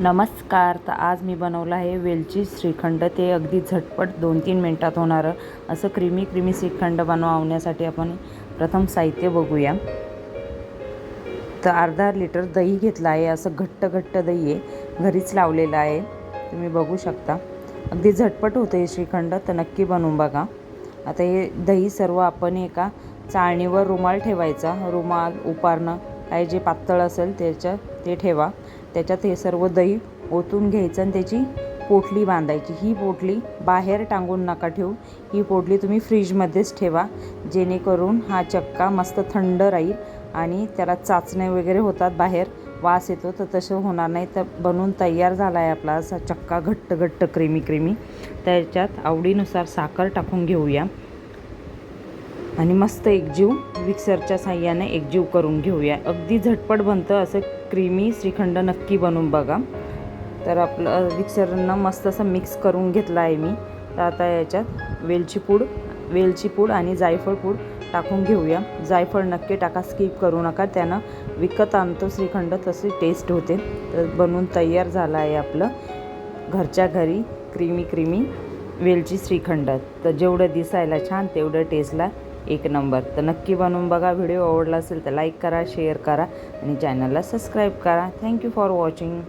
नमस्कार तर आज मी बनवलं आहे वेलची श्रीखंड. ते अगदी झटपट दोन तीन मिनटात होणारं असं क्रीमी क्रीमी श्रीखंड बनवण्यासाठी आपण प्रथम साहित्य बघूया. तर अर्धा लिटर दही घेतलं आहे. असं घट्ट घट्ट दही आहे. घरीच लावलेलं आहे. तुम्ही बघू शकता. अगदी झटपट होतं हे श्रीखंड तर नक्की बनवून बघा. आता हे दही सर्व आपण एका चाळणीवर रुमाल ठेवायचा. रुमाल उपारणं काय जे पातळ असेल त्याच्या ते ठेवा. त्याच्यात हे सर्व दही ओतून घ्यायचं आणि त्याची पोटली बांधायची. ही पोटली बाहेर टांगून नका ठेवू. ही पोटली तुम्ही फ्रीजमध्येच ठेवा. जेणेकरून हा चक्का मस्त थंड राहील आणि त्याला चाचणे वगैरे होतात बाहेर. वास येतो तर तसं होणार नाही. तर बनवून तयार झाला आहे आपला असा चक्का घट्ट घट्ट क्रीमी क्रीमी. त्याच्यात आवडीनुसार साखर टाकून घेऊया. आणि मस्त एकजीव मिक्सरच्या साह्याने एकजीव करून घेऊया. अगदी झटपट बनतं असं क्रीमी श्रीखंड नक्की बनवून बघा. तर आपलं मिक्सरनं मस्त असं मिक्स करून घेतलं आहे मी. तर आता याच्यात वेलची पूड वेलची पूड आणि जायफळ पूड टाकून घेऊया. जायफळ नक्की टाका स्किप करू नका. त्यानं विकत आणतो श्रीखंड तशी टेस्ट होते. तर बनवून तयार झालं आहे आपलं घरच्या घरी क्रीमी क्रीमी वेलची श्रीखंड. तर जेवढं दिसायला छान तेवढं टेस्टला एक नंबर. तर नक्की बनवून बघा. व्हिडिओ आवडला असेल तर लाईक करा शेअर करा आणि चॅनलला सबस्क्राईब करा. Thank you for watching